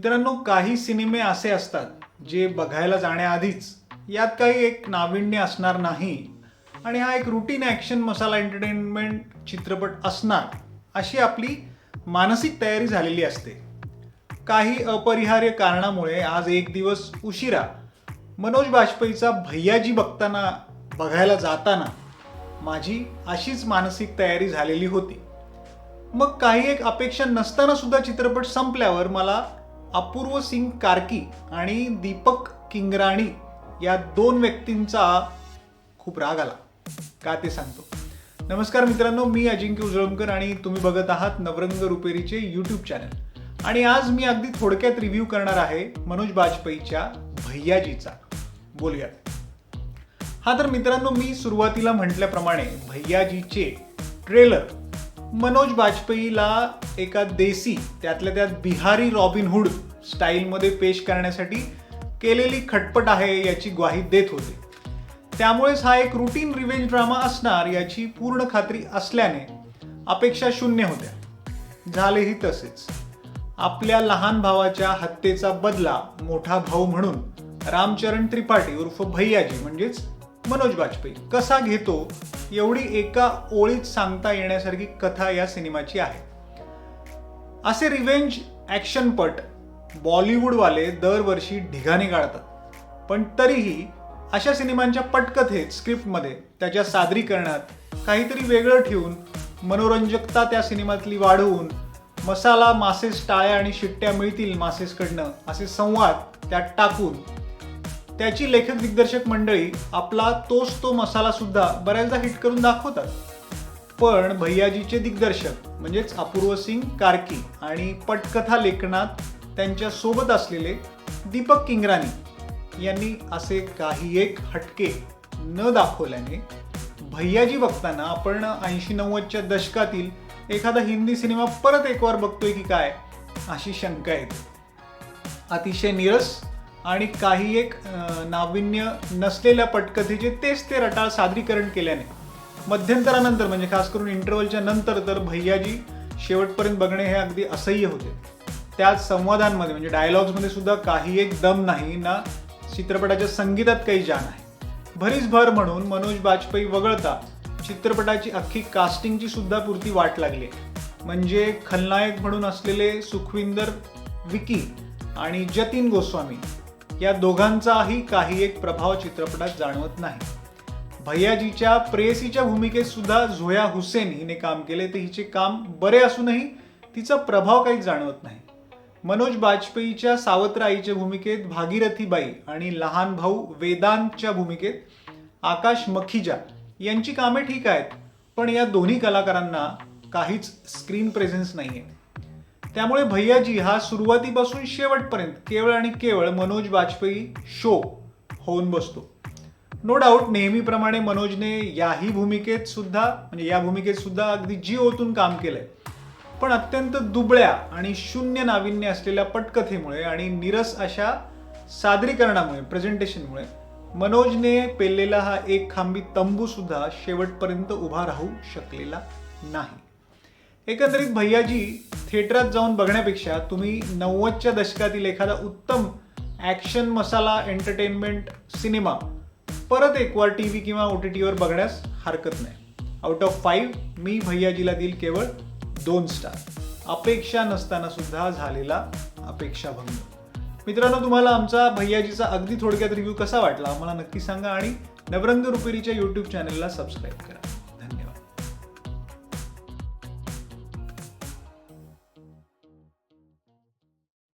मित्रांनो काही सिनेमे असे असतात जे बघायला जाण्याआधीच यात काही एक नाविन्य असणार नाही आणि हा एक रुटीन ॲक्शन मसाला एंटरटेनमेंट चित्रपट असणार अशी आपली मानसिक तयारी झालेली असते. काही अपरिहार्य कारणामुळे आज एक दिवस उशिरा मनोज बाजपेयीचा भैयाजी बघताना बघायला जाताना माझी अशीच मानसिक तयारी झालेली होती. मग काही एक अपेक्षा नसताना सुद्धा चित्रपट संपल्यावर मला अपूर्व सिंग कार्की आणि दीपक किंगराणी या दोन व्यक्तींचा खूप राग आला. का ते सांगतो? नमस्कार मित्रांनो मी अजिंक्य उजळमकर आणि तुम्ही बघत आहात नवरंग रुपेरीचे यूट्यूब चॅनल आणि आज मी अगदी थोडक्यात रिव्ह्यू करणार आहे मनोज बाजपेयीच्या भैयाजीचा. बोलूयात. हा तर मित्रांनो मी सुरुवातीला म्हटल्याप्रमाणे भैयाजीचे ट्रेलर मनोज बाजपेयीला एका देसी त्यातल्या त्यात बिहारी रॉबिन हुड स्टाईलमध्ये पेश करण्यासाठी केलेली खटपट आहे याची ग्वाही देत होते. त्यामुळेच हा एक रुटीन रिव्हेंज ड्रामा असणार याची पूर्ण खात्री असल्याने अपेक्षा शून्य होत्या. झालेही तसेच. आपल्या लहान भावाच्या हत्येचा बदला मोठा भाऊ म्हणून रामचरण त्रिपाठी उर्फ भैयाजी म्हणजेच मनोज वाजपेयी कसा घेतो एवढी एका ओळीत सांगता येण्यासारखी कथा या सिनेमाची आहे. असे रिव्हेंज ॲक्शनपट बॉलिवूडवाले दरवर्षी ढिगाणे काढतात पण तरीही अशा सिनेमांच्या पटकथेत स्क्रिप्टमध्ये त्याच्या सादरीकरणात काहीतरी वेगळं ठेवून मनोरंजकता त्या सिनेमातली वाढवून मसाला मासेस टाळ्या आणि शिट्ट्या मिळतील मासेसकडनं असे संवाद त्यात टाकून त्याची लेखक दिग्दर्शक मंडळी आपला तोच तो मसाला सुद्धा बऱ्याचदा हिट करून दाखवतात. पण भैयाजीचे दिग्दर्शक म्हणजेच अपूर्व सिंग कार्की आणि पटकथा लेखनात त्यांच्यासोबत असलेले दीपक किंगरानी यांनी असे काही एक हटके न दाखवल्याने भैयाजी बघताना आपण ऐंशी नव्वदच्या दशकातील एखादा हिंदी सिनेमा परत एक वार बघतोय की काय अशी शंका येते. अतिशय निरस आणि काही एक नाविन्य नसलेल्या पटकथेचे तेच ते रटाळ सादरीकरण केल्याने. मध्यंतरानंतर म्हणजे खास करून इंटरव्हलच्या नंतर तर भैयाजी शेवटपर्यंत बघणे हे अगदी असह्य होते. त्याच संवादांमध्ये म्हणजे डायलॉग्समध्ये सुद्धा काही एक दम नाही ना चित्रपटाच्या संगीतात काही जाण आहे. भरीस भर म्हणून मनोज बाजपेयी वगळता चित्रपटाची अख्खी कास्टिंगची सुद्धा पुरती वाट लागली म्हणजे खलनायक म्हणून असलेले सुखविंदर विकी आणि जतीन गोस्वामी या दोघांचाही काही एक प्रभाव चित्रपटात जाणवत नाही. भैयाजीच्या प्रेयसीच्या भूमिकेत सुद्धा झोया हुसेन हिने काम केले तर हिचे काम बरे असूनही तिचा प्रभाव काही जाणवत नाही. मनोज बाजपेयीच्या सावत्र आईच्या भूमिकेत भागीरथीबाई आणि लहान भाऊ वेदांतच्या भूमिकेत आकाश मखीजा यांची कामे ठीक आहेत पण या दोन्ही कलाकारांना काहीच स्क्रीन प्रेझेन्स नाहीये. त्यामुळे भैयाजी हा सुरुवातीपासून शेवटपर्यंत केवळ आणि केवळ मनोज वाजपेयी शो होऊन बसतो. नो डाऊट नेहमीप्रमाणे मनोजने याही भूमिकेत सुद्धा म्हणजे या भूमिकेत सुद्धा अगदी जी ओतून काम केलंय. पण अत्यंत दुबळ्या आणि शून्य नाविन्य असलेल्या पटकथेमुळे आणि निरस अशा सादरीकरणामुळे प्रेझेंटेशनमुळे मनोजने पेललेला हा एक खांबी तंबू सुद्धा शेवटपर्यंत उभा राहू शकलेला नाही. एकंदरीत भैयाजी थिएटरात जाऊन बघण्यापेक्षा तुम्ही नव्वदच्या दशकातील एखादा उत्तम ॲक्शन मसाला एंटरटेनमेंट सिनेमा परत एकवार टी व्ही किंवा ओ टी टीवर बघण्यास हरकत नाही. आउट ऑफ फाईव्ह मी भैयाजीला देईल केवळ दोन स्टार अपेक्षा नसताना सुद्धा झालेला अपेक्षाभंग. मित्रांनो तुम्हाला आमचा भैयाजीचा अगदी थोडक्यात रिव्ह्यू कसा वाटला आम्हाला नक्की सांगा आणि नवरंग रुपेरीच्या यूट्यूब चॅनलला सबस्क्राईब करा.